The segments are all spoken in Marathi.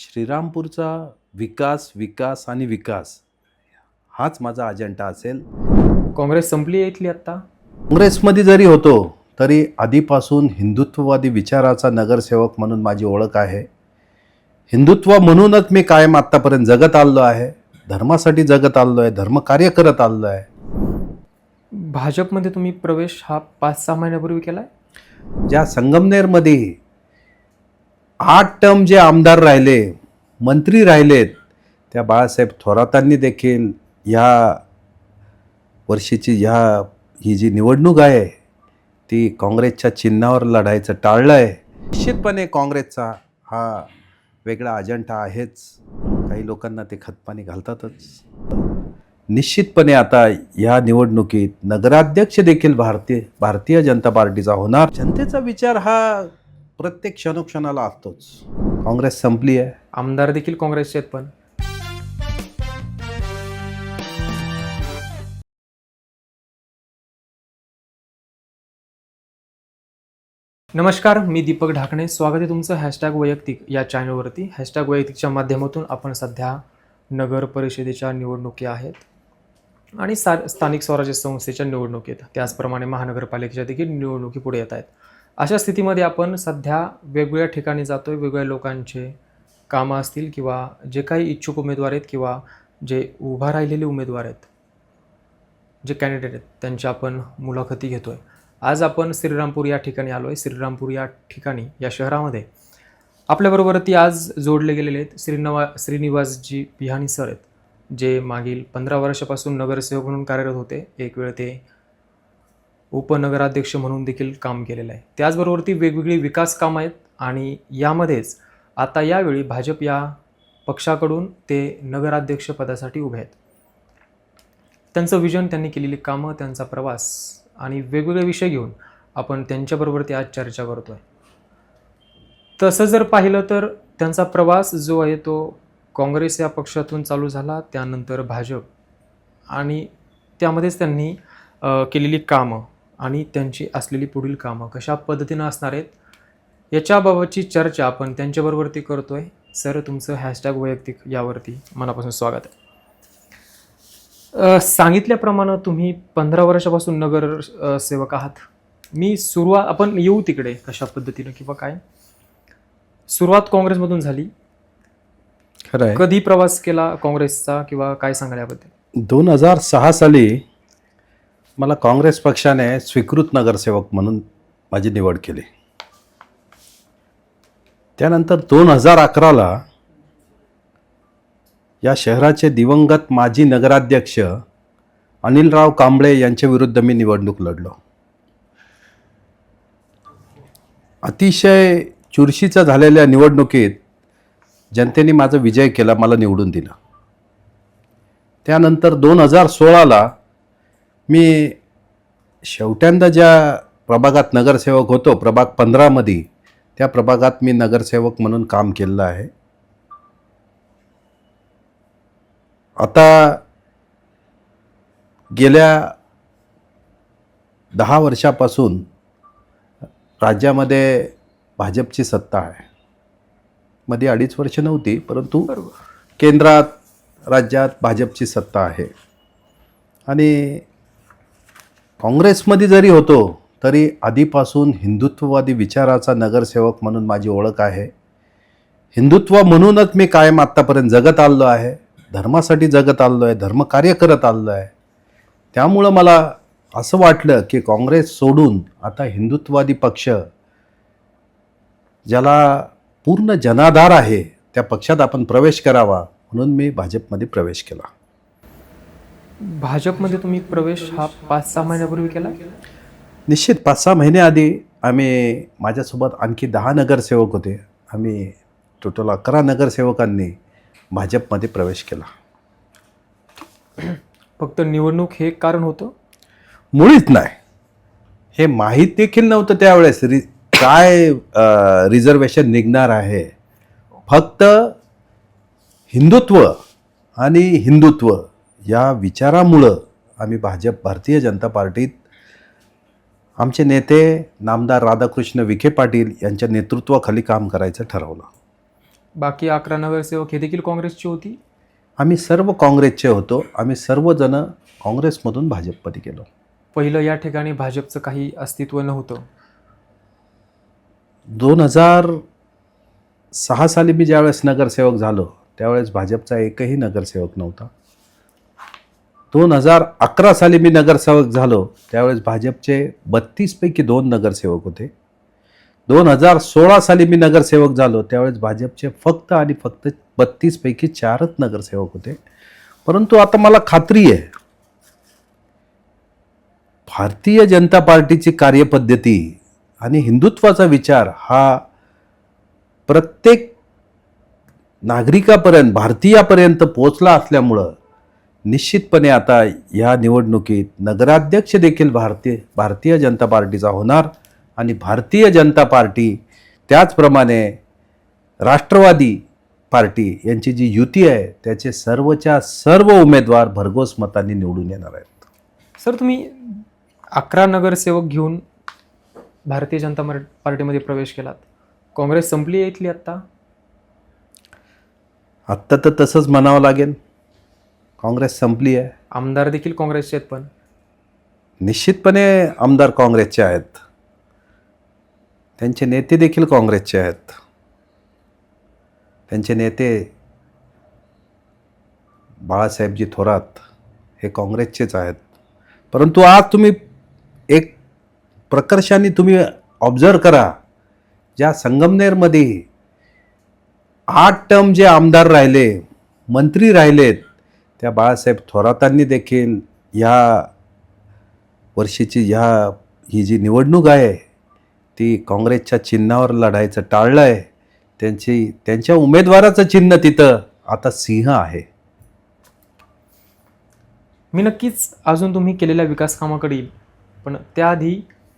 श्रीरामपूरचा विकास विकास आणि विकास हाच माझा अजेंडा असेल. काँग्रेस संपली आहे इथली आत्ता? काँग्रेसमध्ये जरी होतो तरी आधीपासून हिंदुत्ववादी विचाराचा नगरसेवक म्हणून माझी ओळख आहे. हिंदुत्व म्हणूनच मी कायम आत्तापर्यंत जगत आलो आहे. धर्मासाठी जगत आलो आहे धर्मकार्य करत आलो आहे. भाजपमध्ये तुम्ही प्रवेश हा पाच सहा महिन्यापूर्वी केला आहे ज्या संगमनेरमध्ये आठ टर्म जे आमदार राहिले मंत्री राहिलेत त्या बाळासाहेब थोरातांनी देखील ह्या वर्षीची ह्या ही जी निवडणूक आहे ती काँग्रेसच्या चिन्हावर लढायचं टाळलं आहे निश्चितपणे काँग्रेसचा हा वेगळा अजेंडा आहेच. काही लोकांना ते खतपाणी घालतातच. निश्चितपणे आता या निवडणुकीत नगराध्यक्ष देखील भारतीय भारतीय जनता पार्टीचा होणार. जनतेचा विचार हा प्रत्येक क्षणोक्षणाला असतोच. काँग्रेस संपली आहे. आमदार देखील काँग्रेसचे आहेत पण. नमस्कार मी दीपक ढाकणे. स्वागत आहे तुमचं हॅशटॅग वैयक्तिक या चॅनलवरती हॅशटॅग वैयक्तिकच्या माध्यमातून आपण सध्या नगर परिषदेच्या निवडणुकी आहेत आणि सा स्थानिक स्वराज्य संस्थेच्या निवडणुकी आहेत त्याचप्रमाणे महानगरपालिकेच्या देखील निवडणुकी पुढे येत आहेत. अशा स्थितीमध्ये आपण सध्या वेगवेगळ्या ठिकाणी जातो आहे वेगवेगळ्या लोकांचे कामं असतील किंवा जे काही इच्छुक उमेदवार आहेत किंवा जे उभा राहिलेले उमेदवार आहेत जे कॅन्डिडेट आहेत त्यांच्या आपण मुलाखती घेतो आहे आज आपण श्रीरामपूर या ठिकाणी आलो आहे श्रीरामपूर या ठिकाणी या शहरामध्ये आपल्याबरोबर ती आज जोडले गेलेले आहेत श्रीनवा श्रीनिवासजी बिहानी सर आहेत जे मागील पंधरा वर्षापासून नगरसेवक म्हणून कार्यरत होते. एक वेळ ते उपनगराध्यक्ष म्हणून देखील काम केलेलं आहे. त्याचबरोबर ती वेगवेगळी विकास कामं आहेत आणि यामध्येच आता यावेळी भाजप या पक्षाकडून ते नगराध्यक्ष पदासाठी उभे आहेत. त्यांचं विजन त्यांनी केलेली कामं त्यांचा प्रवास आणि वेगवेगळे विषय घेऊन आपण त्यांच्याबरोबर ते आज चर्चा करतो आहे तसं जर पाहिलं तर त्यांचा प्रवास जो आहे तो काँग्रेस या पक्षातून चालू झाला त्यानंतर भाजप आणि त्यामध्येच त्यांनी केलेली कामं. आणि त्यांची असलेली पुढील कामं कशा पद्धतीनं असणार आहेत याच्याबाबतची चर्चा आपण त्यांच्याबरोबरती करतो आहे सर तुमचं हॅशटॅग वैयक्तिक यावरती मनापासून स्वागत आहे. सांगितल्याप्रमाणे तुम्ही पंधरा वर्षापासून नगर सेवक आहात. मी सुरुवात आपण येऊ तिकडे कशा पद्धतीनं किंवा काय? सुरुवात काँग्रेसमधून झाली. खरं आहे. कधी प्रवास केला काँग्रेसचा किंवा काय सांगाल याबद्दल? दोन हजार सहा साली मला काँग्रेस पक्षाने स्वीकृत नगरसेवक म्हणून माझी निवड केली. त्यानंतर दोन हजार अकराला या शहराचे दिवंगत माजी नगराध्यक्ष अनिलराव कांबळे यांच्या विरुद्ध मी निवडणूक लढलो. अतिशय चुरशीचं झालेल्या निवडणुकीत जनतेने माझा विजय केला मला निवडून दिलं. त्यानंतर दोन हजार सोळाला मी शेवट्यांदा ज्या प्रभागात नगरसेवक होतो प्रभाग पंधरामध्ये त्या प्रभागात मी नगरसेवक म्हणून काम केलेलं आहे. आता गेल्या दहा वर्षापासून राज्यामध्ये भाजपची सत्ता आहे. मध्ये अडीच वर्ष नव्हती परंतु केंद्रात राज्यात भाजपची सत्ता आहे. आणि काँग्रेसमध्ये जरी होतो तरी आधीपासून हिंदुत्ववादी विचाराचा नगरसेवक म्हणून माझी ओळख आहे. हिंदुत्व म्हणूनच मी कायम आत्तापर्यंत जगत आलो आहे. धर्मासाठी जगत आलो आहे धर्मकार्य करत आलो आहे. त्यामुळं मला असं वाटलं की काँग्रेस सोडून आता हिंदुत्ववादी पक्ष ज्याला पूर्ण जनाधार आहे त्या पक्षात आपण प्रवेश करावा म्हणून मी भाजपमध्ये प्रवेश केला. भाजपमध्ये तुम्ही प्रवेश हा पाच सहा महिन्यापूर्वी केला? निश्चित पाच सहा महिन्याआधी आम्ही माझ्यासोबत आणखी दहा नगरसेवक होते. आम्ही टोटल अकरा नगरसेवकांनी भाजपमध्ये प्रवेश केला. फक्त निवडणूक हे कारण होतं? मुळीच नाही. हे माहीत देखील नव्हतं त्यावेळेस. रि काय रिझर्वेशन निघणार आहे? फक्त हिंदुत्व आणि हिंदुत्व. या विचारामुळं आम्ही भाजप भारतीय जनता पार्टीत आमचे नेते नामदार राधाकृष्ण विखे पाटील यांच्या नेतृत्वाखाली काम करायचं ठरवलं. बाकी अकरा नगरसेवक हे देखील काँग्रेसची होती? आम्ही सर्व काँग्रेसचे होतो. आम्ही सर्वजण काँग्रेसमधून भाजपमध्ये गेलो. पहिलं या ठिकाणी भाजपचं काही अस्तित्व नव्हतं. दोन हजार सहा साली मी ज्यावेळेस नगरसेवक झालो त्यावेळेस भाजपचा एकही नगरसेवक नव्हता. दोन हजार अकरा साली मी नगरसेवक झालो. त्यावेळेस भाजपचे बत्तीसपैकी दोन नगरसेवक होते. दोन हजार सोळा साली मी नगरसेवक झालो. त्यावेळेस भाजपचे फक्त आणि फक्त बत्तीसपैकी चारच नगरसेवक होते. परंतु आता मला खात्री आहे भारतीय जनता पार्टीची कार्यपद्धती आणि हिंदुत्वाचा विचार हा प्रत्येक नागरिकापर्यंत भारतीयापर्यंत पोचला असल्यामुळं निश्चितपणे आता या निवडणुकीत नगराध्यक्ष देखील भारतीय भारतीय जनता पार्टीचा होणार आणि भारतीय जनता पार्टी त्याचप्रमाणे राष्ट्रवादी पार्टी यांची जी युती आहे त्याचे सर्वच्या सर्व उमेदवार भरघोस मतांनी निवडून येणार आहेत. सर तुम्ही अकरा नगरसेवक घेऊन भारतीय जनता पार्टीमध्ये प्रवेश केलात. काँग्रेस संपली आहे इथली आत्ता? आत्ता तर तसंच म्हणावं लागेल. काँग्रेस संपली आहे. आमदार देखील काँग्रेसचे आहेत पण. निश्चितपणे आमदार काँग्रेसचे आहेत. त्यांचे नेते देखील काँग्रेसचे आहेत. त्यांचे नेते बाळासाहेबजी थोरात हे काँग्रेसचेच आहेत. परंतु आज तुम्ही एक प्रकर्षाने तुम्ही ऑब्झर्व करा ज्या संगमनेरमध्ये आठ टर्म जे आमदार राहिले मंत्री राहिलेत त्या बाळासाहेब थोरातांनी देखील ह्या वर्षीची ह्या ही जी निवडणूक आहे ती काँग्रेसच्या चिन्हावर लढायचं टाळलं आहे. त्यांची त्यांच्या उमेदवाराचं चिन्ह तिथं आता सिंह आहे. मी नक्कीच अजून तुम्ही केलेल्या विकास कामाकडे येईल पण त्याआधी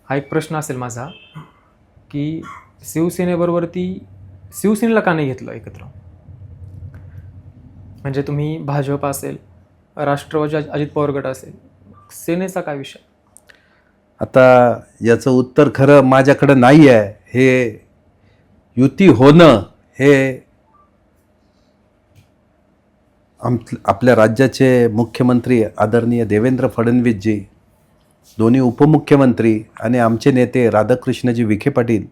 हा एक प्रश्न असेल माझा की शिवसेनेबरोबर ती शिवसेनेला का नाही घेतलं एकत्र? म्हणजे तुम्ही भाजप असेल राष्ट्रवादी अजित पवार गट असेल सेनेचा काय विषय? आता याचं उत्तर खरं माझ्याकडं नाही आहे. हे युती होणं हे आम आपल्या राज्याचे मुख्यमंत्री आदरणीय देवेंद्र फडणवीसजी दोन्ही उपमुख्यमंत्री आणि आमचे नेते राधाकृष्णजी विखे पाटील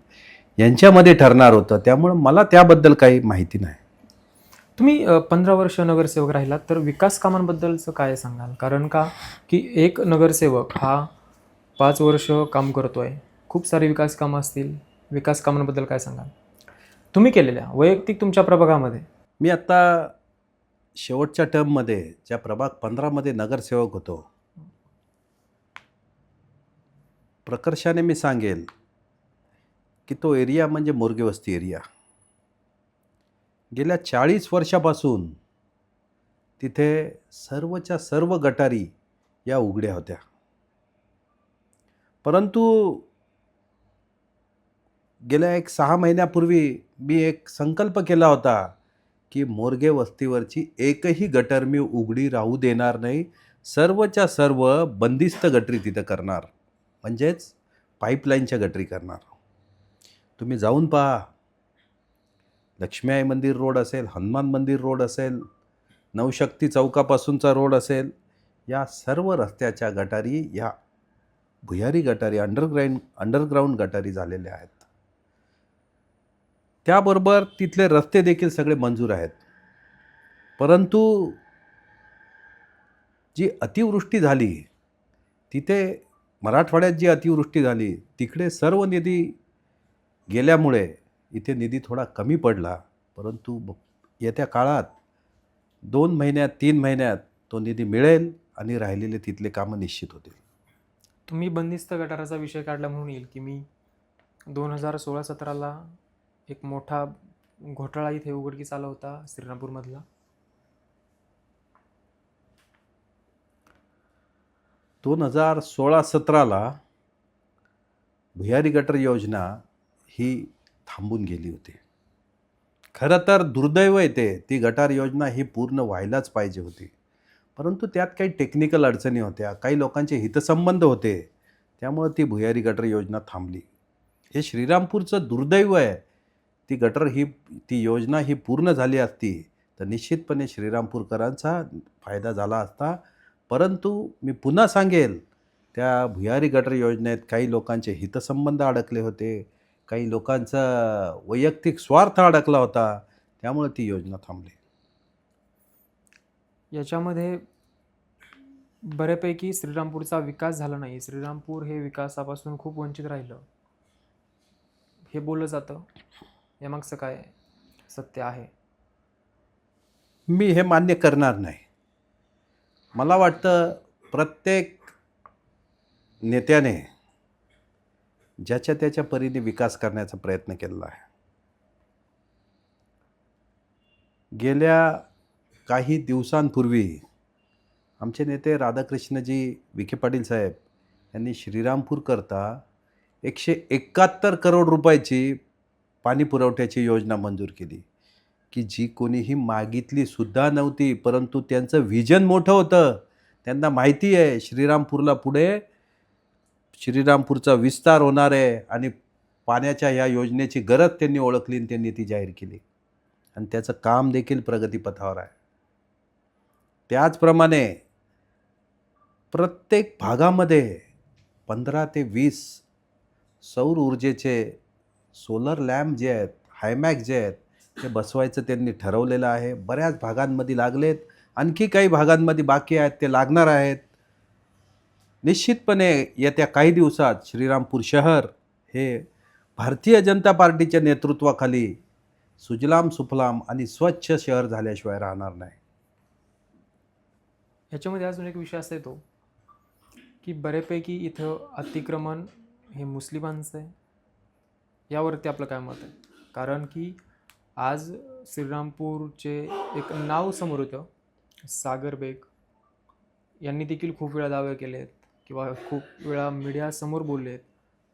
यांच्यामध्ये ठरणार होतं. त्यामुळं मला त्याबद्दल काही माहिती नाही. तुम्ही पंधरा वर्ष नगरसेवक राहिलात तर विकास कामांबद्दलचं काय सांगाल? कारण का की एक नगरसेवक हा पाच वर्ष काम करतो आहे खूप सारे विकास कामं असतील. विकास कामांबद्दल काय सांगाल? तुम्ही केलेल्या वैयक्तिक तुमच्या प्रभागामध्ये? मी आत्ता शेवटच्या टर्ममध्ये ज्या प्रभाग पंधरामध्ये नगरसेवक होतो प्रकर्षाने मी सांगेल की तो एरिया म्हणजे मुर्गेवस्ती एरिया गेल्या चाळीस वर्षापासून तिथे सर्वच्या सर्व गटारी या उघड्या होत्या. परंतु गेल्या एक सहा महिन्यापूर्वी मी एक संकल्प केला होता की मोरगे वस्तीवरची एकही गटर मी उघडी राहू देणार नाही. सर्वच्या सर्व बंदिस्त गटरी तिथं करणार. म्हणजेच पाईपलाईनच्या गटरी करणार. तुम्ही जाऊन पहा. लक्ष्मीआई मंदिर रोड असेल हनुमान मंदिर रोड असेल नवशक्ती चौकापासूनचा रोड असेल या सर्व रस्त्याच्या गटारी या भुयारी गटारी अंडरग्राईंड अंडरग्राऊंड गटारी झालेल्या आहेत. त्याबरोबर तिथले रस्ते देखील सगळे मंजूर आहेत. परंतु जी अतिवृष्टी झाली तिथे मराठवाड्यात जी अतिवृष्टी झाली तिकडे सर्व निधी गेल्यामुळे इथे निधी थोडा कमी पडला परंतु येत्या काळात दोन महिन्यात तीन महिन्यात तो निधी मिळेल आणि राहिलेले तिथले कामं निश्चित होतील. तुम्ही बंदिस्त गटाराचा विषय काढला म्हणून येईल की मी दोन हजार सोळा सतराला एक मोठा घोटाळा इथे उघडकीस आला होता श्रीरामपूरमधला. दोन हजार सोळा सतराला भुयारी गटर योजना ही थांबून गेली होती. खरं तर दुर्दैव येते ती. गटार योजना ही पूर्ण व्हायलाच पाहिजे होती. परंतु त्यात काही टेक्निकल अडचणी होत्या. काही लोकांचे हितसंबंध होते. त्यामुळं ती भुयारी गटर योजना थांबली. हे श्रीरामपूरचं दुर्दैव आहे. ती गटर ही ती योजना ही पूर्ण झाली असती तर निश्चितपणे श्रीरामपूरकरांचा फायदा झाला असता. परंतु मी पुन्हा सांगेल त्या भुयारी गटर योजनेत काही लोकांचे हितसंबंध अडकले होते. काही लोकांचा वैयक्तिक स्वार्थ अडकला होता त्यामुळे ती योजना थांबली. याच्यामध्ये बऱ्यापैकी श्रीरामपूरचा विकास झाला नाही. श्रीरामपूर हे विकासापासून खूप वंचित राहिलं. हे बोललं जातं. यामागचं काय सत्य आहे? मी हे मान्य करणार नाही. मला वाटतं प्रत्येक नेत्याने ज्याच्या त्याच्या परीने विकास करण्याचा प्रयत्न केलेला आहे. गेल्या काही दिवसांपूर्वी आमचे नेते राधाकृष्णजी विखे पाटील साहेब यांनी श्रीरामपूरकरता एकशे एकाहत्तर करोड रुपयाची पाणी पुरवठ्याची योजना मंजूर केली. की जी कोणीही मागितली सुद्धा नव्हती परंतु त्यांचं व्हिजन मोठं होतं. त्यांना माहिती आहे श्रीरामपूरला पुढे श्रीरामपूरचा विस्तार होणार आहे आणि पाण्याच्या ह्या योजनेची गरज त्यांनी ओळखली आणि त्यांनी ती जाहीर केली. आणि त्याचं काम देखील प्रगतीपथावर आहे. त्याचप्रमाणे प्रत्येक भागामध्ये पंधरा ते वीस सौर ऊर्जेचे सोलर लॅम्प जे आहेत हायमॅक जे आहेत ते बसवायचं त्यांनी ठरवलेलं आहे. बऱ्याच भागांमध्ये लागलेत. आणखी काही भागांमध्ये बाकी आहेत ते लागणार आहेत. निश्चितपणे येत्या काही दिवसात श्रीरामपूर शहर हे भारतीय जनता पार्टीच्या नेतृत्वाखाली सुजलाम सुफलाम आणि स्वच्छ शहर झाल्याशिवाय राहणार नाही. ह्याच्यामध्ये अजून एक विषय असा येतो की बऱ्यापैकी इथं अतिक्रमण हे मुस्लिमांचं आहे. यावरती आपलं काय मत आहे? कारण की आज श्रीरामपूरचे एक नाव समोर होतं सागर बेग. यांनी देखील खूप वेळा दावे केले आहेत किंवा खूप वेळा मीडियासमोर बोलले आहेत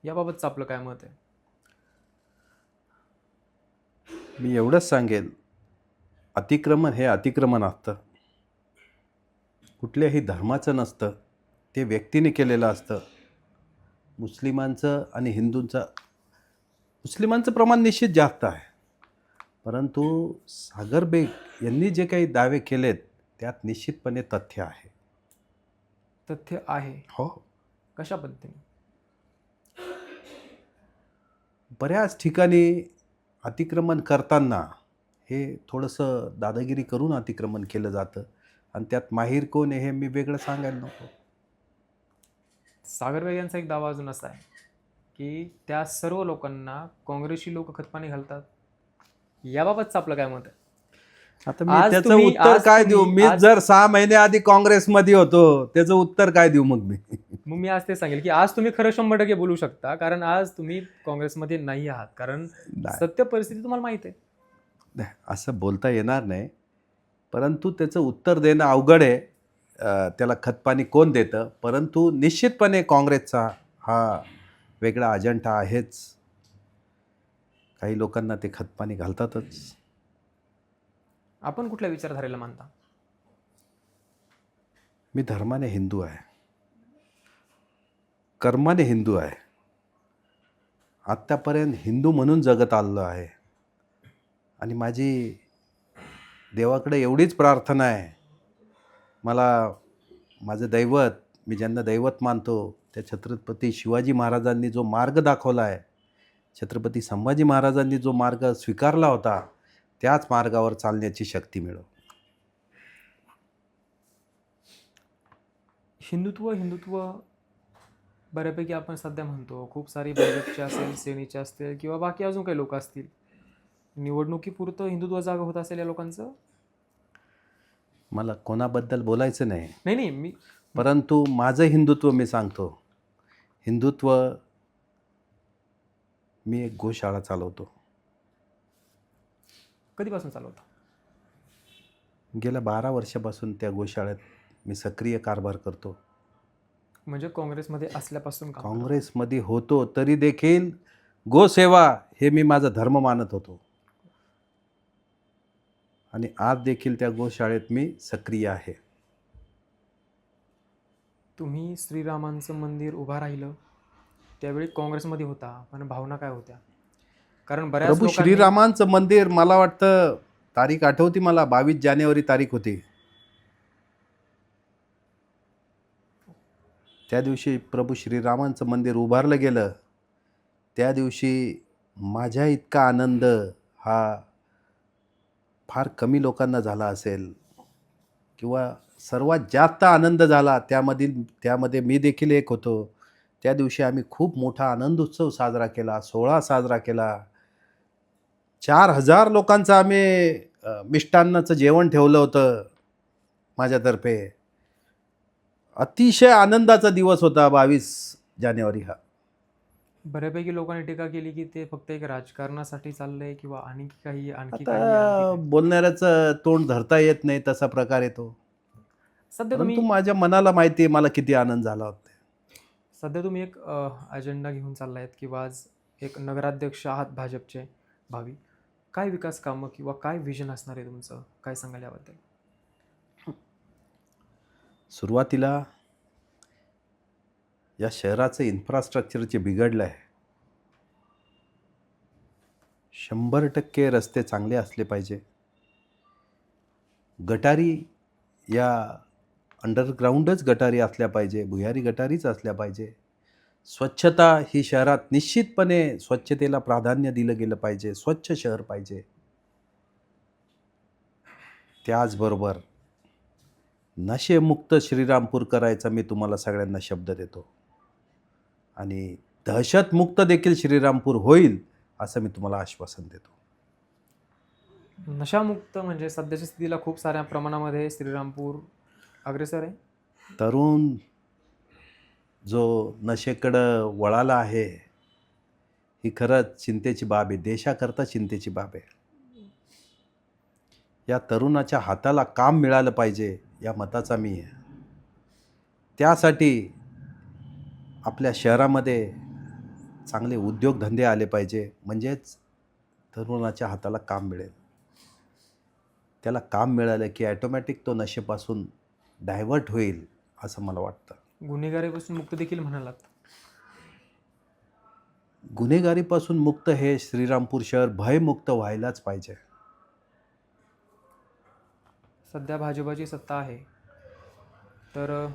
याबाबतचं आपलं काय मत आहे? मी एवढंच सांगेल अतिक्रमण हे अतिक्रमण असतं. कुठल्याही धर्माचं नसतं ते व्यक्तीने केलेलं असतं. मुस्लिमांचं आणि हिंदूंचं मुस्लिमांचं प्रमाण निश्चित जास्त आहे. परंतु सागर बेग यांनी जे काही दावे केलेत त्यात निश्चितपणे तथ्य आहे. तथ्य आहे. हो. कशा पद्धतीने? बऱ्याच ठिकाणी अतिक्रमण करताना हे थोडंसं दादागिरी करून अतिक्रमण केलं जातं. आणि त्यात माहीर कोण आहे हे मी वेगळं सांगायला नको. सागर बेग यांचा एक दावा अजून असा आहे की त्या सर्व लोकांना काँग्रेसची लोक खतपाणी घालतात. याबाबतचं आपलं काय मत आहे? आता त्याचं उत्तर काय देऊ? मी जर सहा महिने आधी काँग्रेसमध्ये होतो त्याचं उत्तर काय देऊ मग मी? मग मी आज ते सांगेल की आज तुम्ही खरं शंभर टक्के बोलू शकता कारण आज तुम्ही काँग्रेसमध्ये नाही आहात. कारण. सत्य परिस्थिती तुम्हाला माहीत आहे. असं बोलता येणार नाही. परंतु त्याचं उत्तर देणं अवघड आहे. त्याला खतपाणी कोण देतं? परंतु निश्चितपणे काँग्रेसचा हा वेगळा अजेंडा आहेच. काही लोकांना ते खतपाणी घालतातच. आपण कुठल्या विचारधारेला मानता? मी धर्माने हिंदू आहे. कर्माने हिंदू आहे. आत्तापर्यंत हिंदू म्हणून जगत आलेलो आहे. आणि माझी देवाकडे एवढीच प्रार्थना आहे. मला माझं दैवत मी ज्यांना दैवत मानतो त्या छत्रपती शिवाजी महाराजांनी जो मार्ग दाखवला आहे छत्रपती संभाजी महाराजांनी जो मार्ग स्वीकारला होता त्याच मार्गावर चालण्याची शक्ती मिळो हिंदुत्व हिंदुत्व बऱ्यापैकी आपण सध्या म्हणतो. खूप सारी भाजपचे असेल सेनेचे असतील किंवा बाकी अजून काही लोक असतील. निवडणुकीपुरतं हिंदुत्व जागा होत असेल या लोकांचं? मला कोणाबद्दल बोलायचं नाही. नाही नाही मी परंतु माझं हिंदुत्व मी सांगतो. हिंदुत्व मी एक गोशाळा चालवतो. कधीपासून चालवता? गेल्या बारा वर्षापासून त्या गोशाळ्यात मी सक्रिय कारभार करतो. म्हणजे काँग्रेसमध्ये असल्यापासून. काँग्रेसमध्ये होतो तरी देखील गोसेवा हे मी माझा धर्म मानत होतो. आणि आज देखील त्या गोशाळेत मी सक्रिय आहे. तुम्ही श्रीरामांचं मंदिर उभा राहिलं त्यावेळी काँग्रेसमध्ये होता पण भावना काय होत्या? कारण बऱ्याच प्रभू लोकांनी- श्रीरामांचं मंदिर मला वाटतं तारीख आठवती मला बावीस जानेवारी तारीख होती. त्या दिवशी प्रभू श्रीरामांचं मंदिर उभारलं गेलं. त्या दिवशी माझ्या इतका आनंद हा फार कमी लोकांना झाला असेल किंवा सर्वात जास्त आनंद झाला त्यामधील त्यामध्ये मी देखील एक होतो. त्या दिवशी आम्ही खूप मोठा आनंद उत्सव साजरा केला सोहळा साजरा केला. चार हजार लोकांचं आम्ही मिष्टान्नाचं जेवण ठेवलं होतं माझ्यातर्फे. अतिशय आनंदाचा दिवस होता बावीस जानेवारी हा. बऱ्यापैकी लोकांनी टीका केली की ते फक्त एक राजकारणासाठी चाललंय किंवा आणखी काही आणखी काही आता आणखी काही. बोलणाऱ्याचं तोंड धरता येत नाही तसा प्रकार येतो. सध्या परंतु तुम्ही माझ्या मनाला माहिती आहे मला किती आनंद झाला होता. सध्या तुम्ही एक अजेंडा घेऊन चाललायत किंवा आज एक नगराध्यक्ष आहात भाजपचे भावी. काय विकास कामं किंवा काय विजन असणार आहे तुमचं? काय सांगाल याबद्दल सुरुवातीला या शहराचं इन्फ्रास्ट्रक्चर जे बिघडलं आहे. शंभर टक्के रस्ते चांगले असले पाहिजे. गटारी या अंडरग्राऊंडच गटारी असल्या पाहिजे भुयारी गटारीच असल्या पाहिजे. स्वच्छता ही शहरात निश्चितपणे स्वच्छतेला प्राधान्य दिलं गेलं पाहिजे स्वच्छ शहर पाहिजे. त्याचबरोबर नशेमुक्त श्रीरामपूर करायचा मी तुम्हाला सगळ्यांना शब्द देतो. आणि दहशतमुक्त देखील श्रीरामपूर होईल असं मी तुम्हाला आश्वासन देतो. नशामुक्त म्हणजे सध्याच्या स्थितीला खूप साऱ्या प्रमाणामध्ये श्रीरामपूर अग्रेसर आहे. तरुण जो नशेकडं वळाला आहे ही खरंच चिंतेची बाब आहे. देशाकरता चिंतेची बाब आहे. या तरुणाच्या हाताला काम मिळालं पाहिजे या मताचा मी आहे. त्यासाठी आपल्या शहरामध्ये चांगले उद्योगधंदे आले पाहिजे म्हणजेच तरुणाच्या हाताला काम मिळेल. त्याला काम मिळालं की ॲटोमॅटिक तो नशेपासून डायव्हर्ट होईल असं मला वाटतं. गुन्हेगारीपासून मुक्त देखील म्हणालात? गुन्हेगारीपासून मुक्त हे श्रीरामपूर शहर भयमुक्त व्हायलाच पाहिजे. सध्या भाजपाची सत्ता आहे. तर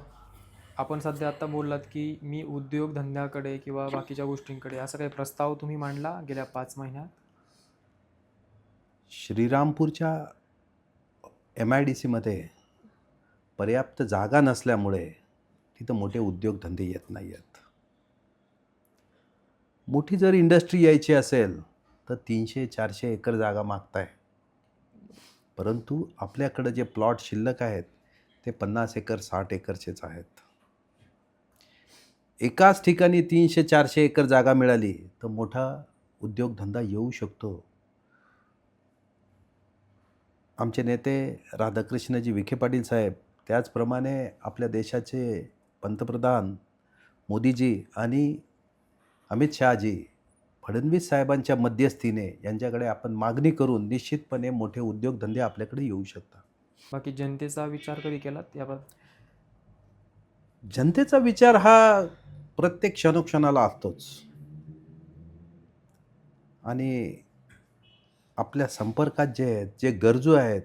आपण सध्या आत्ता बोललात की मी उद्योगधंद्याकडे किंवा बाकीच्या गोष्टींकडे असा काही प्रस्ताव तुम्ही मांडला गेल्या पाच महिन्यात? श्रीरामपूरच्या एम आय डी सीमध्ये पर्याप्त जागा नसल्यामुळे तिथं मोठे उद्योगधंदे येत नाही आहेत मोठी जर इंडस्ट्री यायची असेल तर तीनशे चारशे एकर जागा मागताय. परंतु आपल्याकडं जे प्लॉट शिल्लक आहेत ते पन्नास एकर साठ एकरचेच आहेत. एकाच ठिकाणी तीनशे चारशे एकर जागा मिळाली तर मोठा उद्योगधंदा येऊ शकतो. आमचे नेते राधाकृष्णजी विखे पाटील साहेब त्याचप्रमाणे आपल्या देशाचे पंतप्रधान मोदीजी आणि अमित शहाजी फडणवीस साहेबांच्या मध्यस्थीने यांच्याकडे आपण मागणी करून निश्चितपणे मोठे उद्योगधंदे आपल्याकडे येऊ शकतात. बाकी जनतेचा विचार कधी केलात याबाबत? जनतेचा विचार हा प्रत्येक क्षणोक्षणाला असतोच. आणि आपल्या संपर्कात जे आहेत जे गरजू आहेत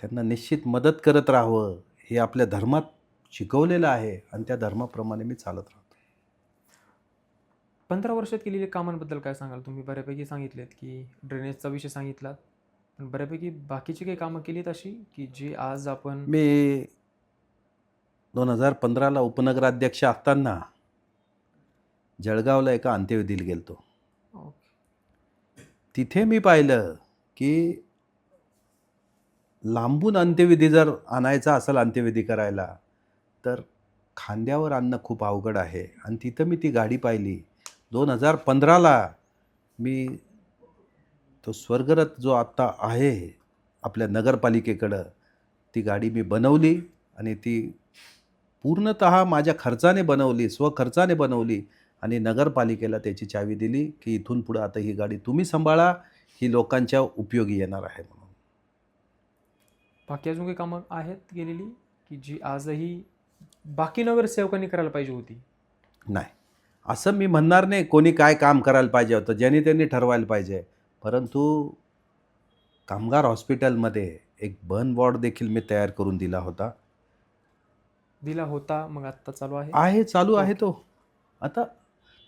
त्यांना निश्चित मदत करत राहावं हे आपल्या धर्मात शिकवलेलं आहे आणि त्या धर्माप्रमाणे मी चालत राहतो. पंधरा वर्षात केलेल्या कामांबद्दल काय सांगाल? तुम्ही बऱ्यापैकी सांगितलेत की ड्रेनेजचा विषय सांगितलात. पण बऱ्यापैकी बाकीची काही कामं केलीत अशी की जी आज आपण मी दोन हजार पंधराला उपनगराध्यक्ष असताना जळगावला एका अंत्यविधीला गेलतो. तिथे मी पाहिलं की लांबून अंत्यविधी जर आणायचा असेल अंत्यविधी करायला तर खांद्यावर आणणं खूप अवघड आहे. आणि तिथं मी ती गाडी पाहिली. दोन हजार पंधराला मी तो स्वर्गरथ जो आत्ता आहे आपल्या नगरपालिकेकडं ती गाडी मी बनवली आणि ती पूर्णत माझ्या खर्चाने बनवली स्वखर्चाने बनवली आणि नगरपालिकेला त्याची चावी दिली की इथून पुढं आता ही गाडी तुम्ही सांभाळा ही लोकांच्या उपयोगी येणार आहे म्हणून. बाकी अजून काही कामं आहेत गेलेली? की जी आजही बाकी नगरसेवकांनी करायला पाहिजे होती. नाही. असं मी म्हणणार नाही कोणी काय काम करायला पाहिजे होतं ज्यांनी त्यांनी ठरवायला पाहिजे. परंतु कामगार हॉस्पिटलमध्ये एक बर्न वॉर्ड देखील मी तयार करून दिला होता. दिला होता मग आत्ता चालू आहे? आहे चालू आहे तो. आता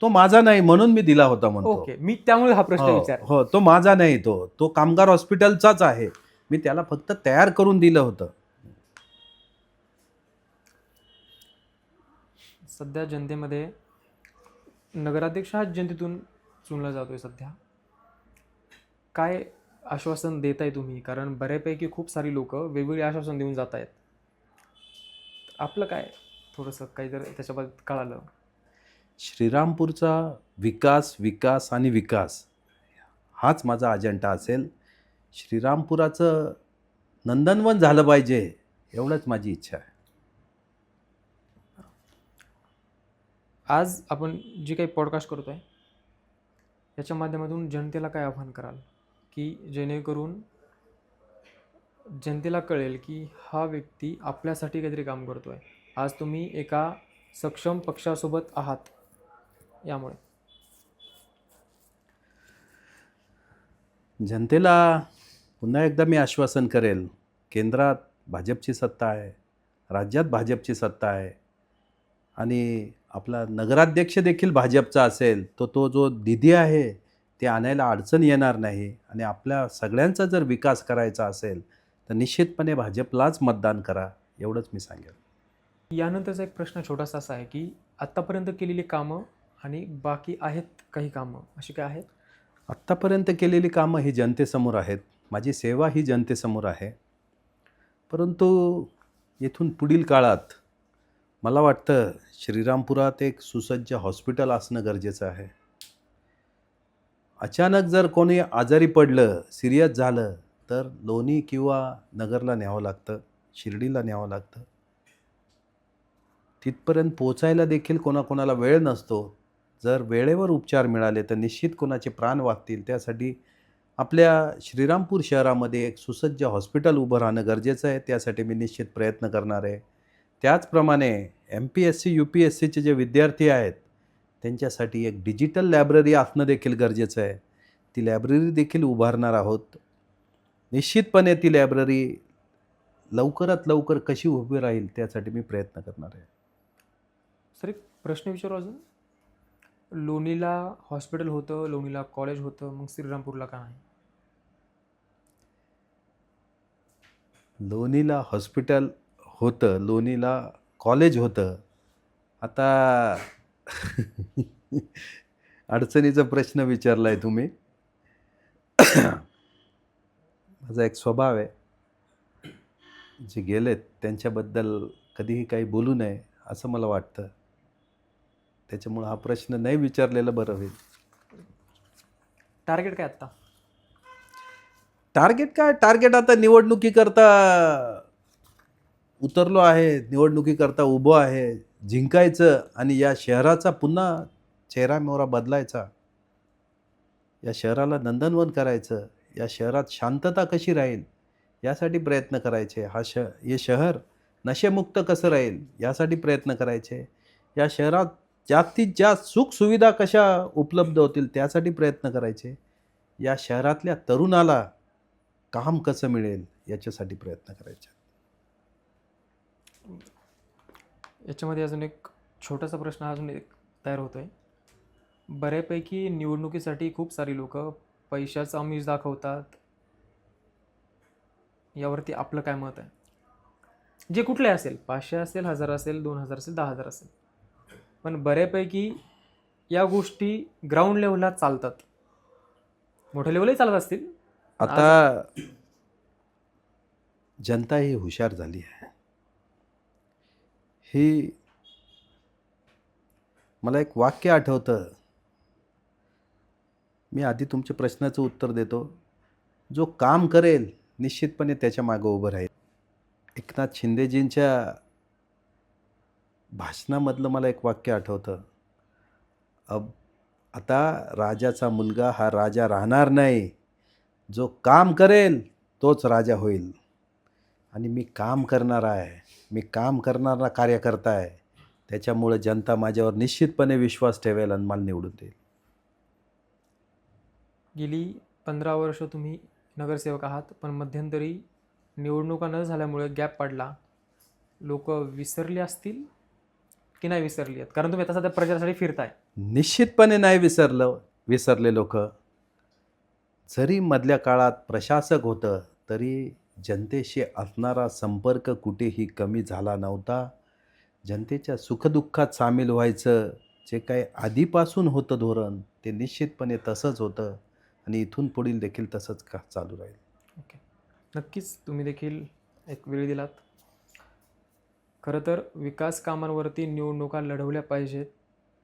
तो माझा नाही म्हणून मी दिला होता म्हणतो. ओके मी त्यामुळे हा प्रश्न हो, विचार हो तो माझा नाही तो. तो कामगार हॉस्पिटलचाच आहे. मी त्याला फक्त तयार करून दिलं होतं. सध्या जनतेमध्ये नगराध्यक्ष हा जनतेतून चुनला आहे सध्या. काय आश्वासन देत आहे तुम्ही? कारण बऱ्यापैकी खूप सारी लोक वेगवेगळे आश्वासन देऊन जात आहेत आपलं काय? थोडंसं काही जर त्याच्याबद्दल कळालं. श्रीरामपूरचा विकास विकास आणि विकास हाच माझा अजेंडा असेल. श्रीरामपुराचं नंदनवन झालं पाहिजे एवढंच माझी इच्छा आहे. आज आपण जे काही पॉडकास्ट करतो आहे याच्या माध्यमातून जनतेला काय आव्हान कराल? की जेणेकरून जनतेला कळेल की हा व्यक्ती आपल्यासाठी काहीतरी काम करतो आहे आज तुम्ही एका सक्षम पक्षासोबत आहात यामुळे. जनतेला पुन्हा एकदा मी आश्वासन करेल केंद्रात भाजपची सत्ता आहे राज्यात भाजपची सत्ता आहे आणि आपला नगराध्यक्ष देखील भाजपचा असेल तो तो जो निधी आहे ते आणायला अडचण येणार नाही. आणि आपल्या सगळ्यांचा जर विकास करायचा असेल तर निश्चितपणे भाजपलाच मतदान करा एवढंच मी सांगेल. यानंतरचा एक प्रश्न छोटासा असा आहे की आत्तापर्यंत केलेली कामं आणि बाकी आहेत काही कामं अशी काय आहेत? आत्तापर्यंत केलेली कामं ही जनतेसमोर आहेत. माझी सेवा ही जनतेसमोर आहे. परंतु येथून पुढील काळात मला वाटतं श्रीरामपुरात एक सुसज्ज हॉस्पिटल असणं गरजेचं आहे. अचानक जर कोणी आजारी पडलं सिरियस झालं तर लोणी किंवा नगरला न्यावं लागतं शिर्डीला न्यावं लागतं. तिथपर्यंत पोचायला देखील कोणाकोणाला वेळ नसतो. जर वेळेवर उपचार मिळाले तर निश्चित कोणाचे प्राण वाचतील. त्यासाठी आपल्या श्रीरामपूर शहरामध्ये एक सुसज्ज हॉस्पिटल उभं राहणं गरजेचं आहे. त्यासाठी मी निश्चित प्रयत्न करणार आहे. त्याचप्रमाणे M P S C U P S सीचे जे विद्यार्थी आहेत त्यांच्यासाठी एक डिजिटल लायब्ररी असणं देखील गरजेचं आहे. ती लायब्ररी देखील उभारणार आहोत. निश्चितपणे ती लायब्ररी लवकरात लवकर कशी उभी राहील त्यासाठी मी प्रयत्न करणार आहे. सर एक प्रश्न विचारू अजून? लोणीला हॉस्पिटल होतं लोणीला कॉलेज होतं मग श्रीरामपूरला का नाही? लोणीला हॉस्पिटल होतं. लोणीला कॉलेज होतं. आता अडचणीचा प्रश्न विचारला आहे तुम्ही. माझा एक स्वभाव आहे. जे गेलेत त्यांच्याबद्दल कधीही काही बोलू नये असं मला वाटतं. त्याच्यामुळं हा प्रश्न नाही विचारलेला बरं होईल. टार्गेट काय आत्ता? टार्गेट काय? टार्गेट आता निवडणुकीकरता उतरलो आहे निवडणुकीकरता उभं आहे जिंकायचं आणि या शहराचा पुन्हा चेहरा मोहरा बदलायचा या शहराला नंदनवन करायचं या शहरात शांतता कशी राहील यासाठी प्रयत्न करायचे. हा श हे शहर नशेमुक्त कसं राहील यासाठी प्रयत्न करायचे. या शहरात जास्तीत जास्त सुखसुविधा कशा उपलब्ध होतील त्यासाठी प्रयत्न करायचे. या शहरातल्या तरुणाला काम कसं मिळेल याच्यासाठी प्रयत्न करायचे. याच्यामध्ये अजून एक छोटासा प्रश्न अजून एक तयार होतो आहे बऱ्यापैकी निवडणुकीसाठी खूप सारी लोक पैशाचं आमिष दाखवतात. यावरती आपलं काय मत आहे? जे कुठले असेल पाचशे असेल हजार असेल दोन हजार असेल दहा हजार असेल. पण बऱ्यापैकी या गोष्टी ग्राउंड लेवलला चालतात. मोठ्या लेवलही चालत असतील. आता जनता ही हुशार झाली आहे. ही मला एक वाक्य आठवतं. मी आधी तुमच्या प्रश्नाचं उत्तर देतो. जो काम करेल निश्चितपणे त्याच्या मागं उभं राहील. एकनाथ शिंदेजींच्या भाषणामधलं मला एक वाक्य आठवतं. अब आता राजाचा मुलगा हा राजा राहणार नाही. जो काम करेल तोच राजा होईल. आणि मी काम करणारा आहे. मी काम करणारा कार्यकर्ता आहे. त्याच्यामुळे जनता माझ्यावर निश्चितपणे विश्वास ठेवेल आणि मला निवडून देईल. गेली पंधरा वर्ष तुम्ही नगरसेवक आहात पण मध्यंतरी निवडणुका न झाल्यामुळे गॅप पडला. लोक विसरली असतील की नाही विसरली आहेत? कारण तुम्ही आता सध्या प्रचारासाठी फिरताय. निश्चितपणे नाही विसरलं विसरले लोक. जरी मधल्या काळात प्रशासक होतं तरी जनतेशी असणारा संपर्क कुठेही कमी झाला नव्हता. जनतेच्या सुखदुःखात सामील व्हायचं जे काही आधीपासून होतं धोरण ते निश्चितपणे तसंच होतं आणि इथून पुढील देखील तसंच का चालू राहील? ओके. नक्कीच तुम्ही देखील एक वेळ दिलात. खरं तर विकास कामांवरती निवडणुका लढवल्या पाहिजेत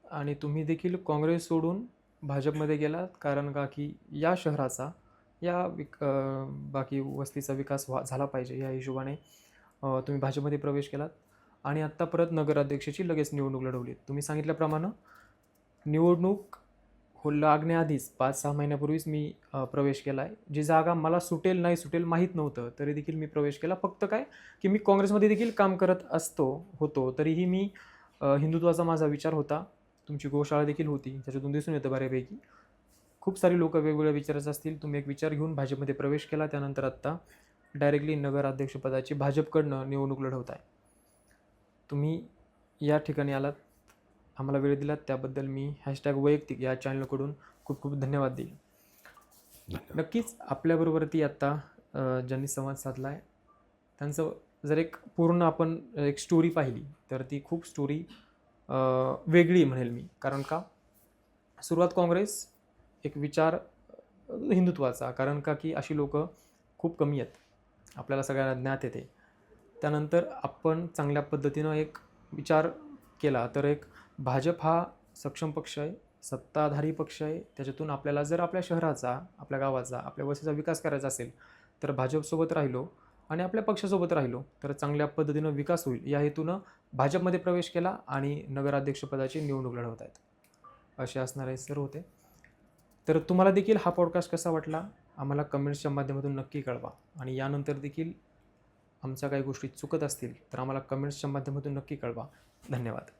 आणि तुम्ही देखील काँग्रेस सोडून भाजपमध्ये गेलात कारण का की या शहराचा या विक बाकी वस्तीचा विकास व्हा झाला पाहिजे या हिशोबाने तुम्ही भाजपमध्ये प्रवेश केलात. आणि आत्ता परत नगराध्यक्षाची लगेच निवडणूक लढवली. तुम्ही सांगितल्याप्रमाणे निवडणूक हो लागण्याआधीच पाच सहा महिन्यापूर्वीच मी प्रवेश केला आहे जी जागा मला सुटेल नाही सुटेल माहीत नव्हतं तरी देखील मी प्रवेश केला. फक्त काय की मी काँग्रेसमध्ये देखील काम करत असतो होतो तरीही मी हिंदुत्वाचा माझा विचार होता. तुमची गोशाळा देखील होती त्याच्यातून दिसून येतं बऱ्यापैकी. खूप सारी लोक वेगवेगळ्या विचाराचे असतील. तुम्ही एक विचार घेऊन भाजपमध्ये प्रवेश केला. त्यानंतर आत्ता डायरेक्टली नगराध्यक्षपदाची भाजपकडनं निवडणूक लढवत आहे. तुम्ही या ठिकाणी आलात. आम्हाला वेळ दिलात. त्याबद्दल मी हॅशटॅग वैयक्तिक या चॅनलकडून खूप खूप धन्यवाद देईल. नक्कीच आपल्याबरोबर ती आत्ता ज्यांनी संवाद साधला आहे त्यांचं जर एक पूर्ण आपण एक स्टोरी पाहिली तर ती खूप स्टोरी वेगळी म्हणेल मी. कारण का? सुरुवात काँग्रेस एक विचार हिंदुत्वाचा. कारण का की अशी लोक खूप कमी आहेत. आपल्याला सगळ्यांना ज्ञात येते. त्यानंतर आपण चांगल्या पद्धतीनं एक विचार केला तर एक भाजप हा सक्षम पक्ष आहे सत्ताधारी पक्ष आहे. त्याच्यातून आपल्याला जर आपल्या शहराचा आपल्या गावाचा आपल्या वस्तीचा विकास करायचा असेल तर भाजपसोबत राहिलो आणि आपल्या पक्षासोबत राहिलो तर चांगल्या पद्धतीनं विकास होईल. या हेतूनं भाजपमध्ये प्रवेश केला आणि नगराध्यक्षपदाची निवडणूक लढवत आहेत असे असणारे सर होते. तर तुम्हाला देखील हा पॉडकास्ट कसा वाटला? आम्हाला कमेंट्सच्या माध्यमातून नक्की कळवा. आणि यानंतर देखील आमच्या काही गोष्टी चुकत असतील तर आम्हाला कमेंट्सच्या माध्यमातून नक्की कळवा. धन्यवाद.